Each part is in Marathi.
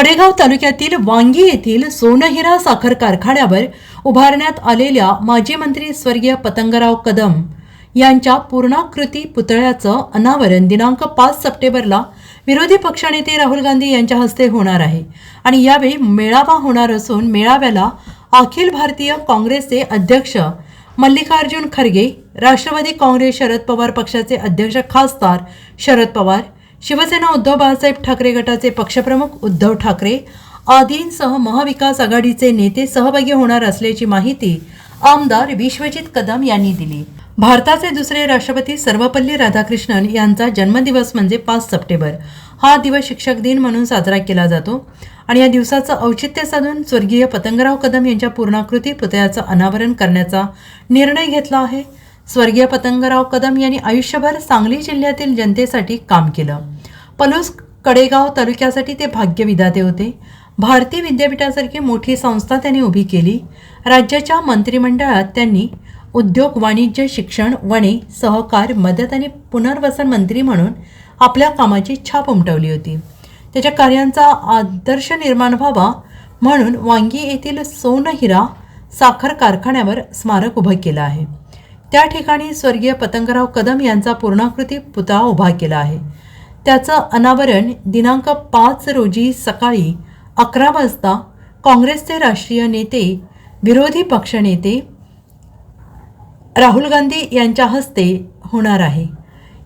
कडेगाव तालुक्यातील वांगी येथील सोनहिरा साखर कारखान्यावर उभारण्यात आलेल्या माजी मंत्री स्वर्गीय पतंगराव कदम यांच्या पूर्णाकृती पुतळ्याचं अनावरण दिनांक पाच सप्टेंबरला विरोधी पक्षनेते राहुल गांधी यांच्या हस्ते होणार आहे. आणि यावेळी मेळावा होणार असून मेळाव्याला अखिल भारतीय काँग्रेसचे अध्यक्ष मल्लिकार्जुन खरगे राष्ट्रवादी काँग्रेस शरद पवार पक्षाचे अध्यक्ष खासदार शरद पवार शिवसेना उद्धव बाळासाहेब ठाकरे गटाचे पक्षप्रमुख उद्धव ठाकरे आदींसह महाविकास आघाडीचे नेते सहभागी होणार असल्याची माहिती आमदार विश्वजित कदम यांनी दिली. भारताचे दुसरे राष्ट्रपती सर्वपल्ली राधाकृष्णन यांचा जन्मदिवस म्हणजे पाच सप्टेंबर. हा दिवस शिक्षक दिन म्हणून साजरा केला जातो आणि या दिवसाचं औचित्य साधून स्वर्गीय पतंगराव कदम यांच्या पूर्णाकृती पुतळ्याचं अनावरण करण्याचा निर्णय घेतला आहे. स्वर्गीय पतंगराव कदम यांनी आयुष्यभर सांगली जिल्ह्यातील जनतेसाठी काम केलं. पलूस कडेगाव तालुक्यासाठी ते भाग्यविधाते होते. भारती विद्यापीठासारखी मोठी संस्था त्यांनी उभी केली. राज्याच्या मंत्रिमंडळात त्यांनी उद्योग वाणिज्य शिक्षण वणे सहकार मदत आणि पुनर्वसन मंत्री म्हणून आपल्या कामाची छाप उमटवली होती. त्याच्या कार्यांचा आदर्श निर्माण व्हावा म्हणून वांगी येथील सोनहिरा साखर कारखान्यावर स्मारक उभं केलं आहे. त्या ठिकाणी स्वर्गीय पतंगराव कदम यांचा पूर्णाकृती पुतळा उभा केला आहे. त्याचं अनावरण दिनांक पाच रोजी सकाळी अकरा वाजता काँग्रेसचे राष्ट्रीय नेते विरोधी पक्षनेते राहुल गांधी यांच्या हस्ते होणार आहे.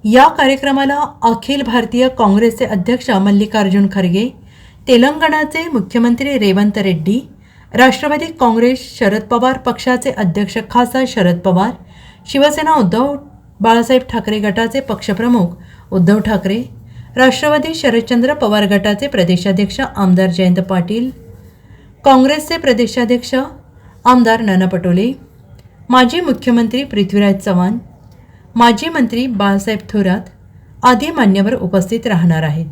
या कार्यक्रमाला अखिल भारतीय काँग्रेसचे अध्यक्ष मल्लिकार्जुन खरगे तेलंगणाचे मुख्यमंत्री रेवंत रेड्डी राष्ट्रवादी काँग्रेस शरद पवार पक्षाचे अध्यक्ष खासदार शरद पवार शिवसेना उद्धव बाळासाहेब ठाकरे गटाचे पक्षप्रमुख उद्धव ठाकरे राष्ट्रवादी शरदचंद्र पवार गटाचे प्रदेशाध्यक्ष आमदार जयंत पाटील काँग्रेसचे प्रदेशाध्यक्ष आमदार नाना पटोले माजी मुख्यमंत्री पृथ्वीराज चव्हाण माजी मंत्री बाळासाहेब थोरात आदी मान्यवर उपस्थित राहणार आहेत.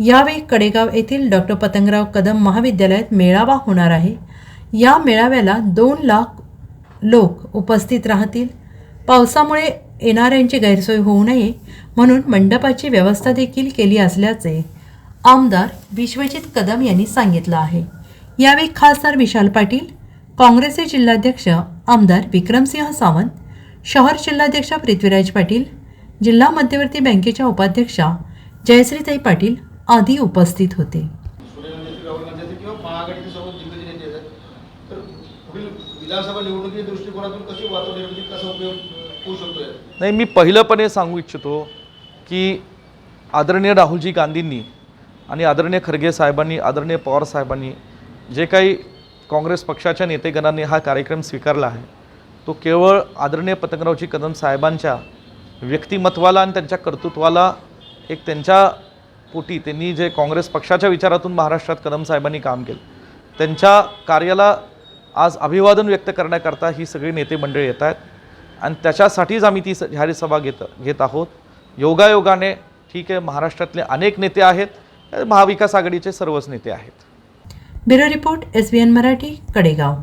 यावेळी कडेगाव येथील डॉक्टर पतंगराव कदम महाविद्यालयात मेळावा होणार आहे. या मेळाव्याला दोन लाख लोक उपस्थित राहतील. पावसामुळे येणाऱ्यांची गैरसोय होऊ नये म्हणून मंडपाची व्यवस्था देखील केली असल्याचे आमदार विश्वजित कदम यांनी सांगितलं आहे. यावेळी खासदार विशाल पाटील काँग्रेसचे जिल्हाध्यक्ष आमदार विक्रमसिंह सावंत शहर जिल्हाध्यक्ष पृथ्वीराज पाटील जिल्हा मध्यवर्ती बँकेच्या उपाध्यक्षा जयश्रीताई पाटील आदी उपस्थित होते. तर पुढील विधानसभा निवडणुकीच्या दृष्टिकोनातून कशी वातावरण कसं उपयोग होऊ नाही मी पहिलंपणे सांगू इच्छितो की आदरणीय राहुलजी गांधींनी आणि आदरणीय खरगे साहेबांनी आदरणीय पवार साहेबांनी जे काही काँग्रेस पक्षाच्या नेतेगणांनी हा कार्यक्रम स्वीकारला आहे तो केवळ आदरणीय पतंगरावजी कदम साहेबांच्या व्यक्तिमत्वाला आणि त्यांच्या कर्तृत्वाला एक त्यांच्या पोटी त्यांनी जे काँग्रेस पक्षाच्या विचारातून महाराष्ट्रात कदम साहेबांनी काम केलं. त्यांच्या कार्याला आज अभिवादन व्यक्त करण्याकरता ही सगळी नेते मंडळी येत आहेत. आणि त्याच्यासाठीच आम्ही ती स- जाहीर सभा घेत घेत आहोत. योगायोगाने ठीक आहे महाराष्ट्रातले अनेक नेते आहेत महाविकास आघाडीचे सर्वच नेते आहेत. Bureau report S B N Marathi Kadegaon.